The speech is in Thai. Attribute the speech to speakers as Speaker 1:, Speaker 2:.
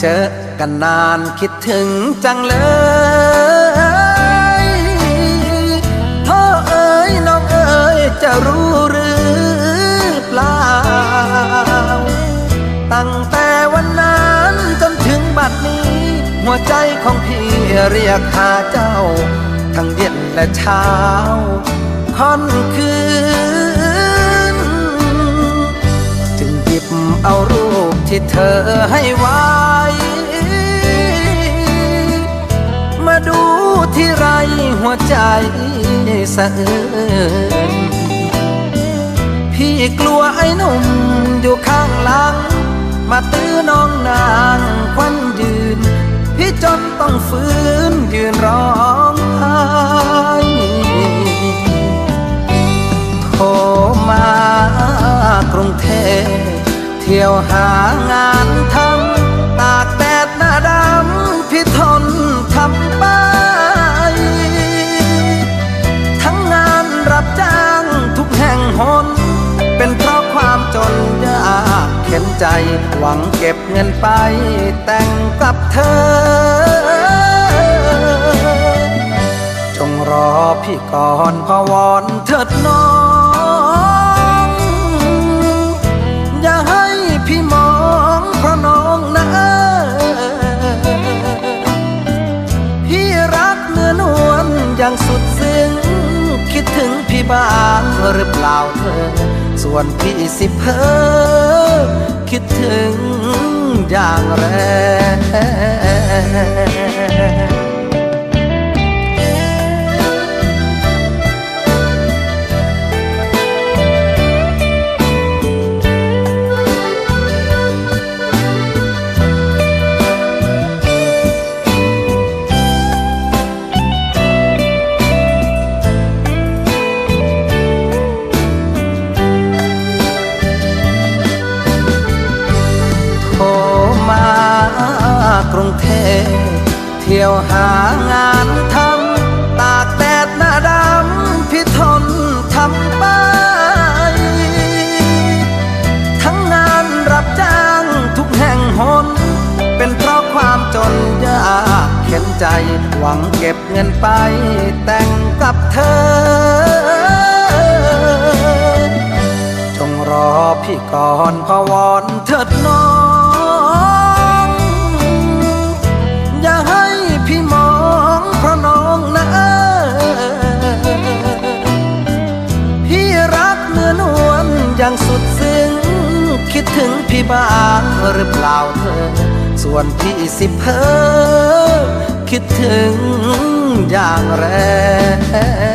Speaker 1: เจอกันนานคิดถึงจังเลยพ่อเอ๋ยน้องเอ๋ยจะรู้หรือเปล่า ตั้งแต่วันนั้นจนถึงบัดนี้ หัวใจของพี่เรียกหาเจ้า ทั้งเย็นและเช้าค่อนคืน จึงหยิบเอารูปที่เธอให้ไว้ ที่ไรหัวใจสะอื้นพี่กลัวไอ้หนุ่มอยู่ข้างหลัง มาตื้อน้องนางควันยืน พี่จนต้องฟื้นยืนร้องไห้โทรมากรุงเทพเที่ยวหางานทำ ใจ หวังเก็บเงินไป แต่งกับเธอ จงรอพี่ก่อนพอวอนเถิดน้อง อย่าให้พี่มองเพราะน้องนะ พี่รักเนื้อนวลอย่างสุดซึ้งคิดถึงพี่บ้างหรือเปล่าเธอ ส่วนพี่สิเพอ คิดถึงอย่างแรง รุงเทพเที่ยวหางานทำตากแดดหน้าดำพี่ทนทำไป ทั้งงานรับจ้างทุกแห่งหน เป็นเพราะความจนยากเข็นใจหวังเก็บเงินไป แต่งกับเธอ จงรอพี่ก่อนพวอนเถิดน้อง อย่างสุดซึ้ง คิดถึงพี่บ้างหรือเปล่าเธอ ส่วนพี่สิเพอคิดถึงอย่างแรง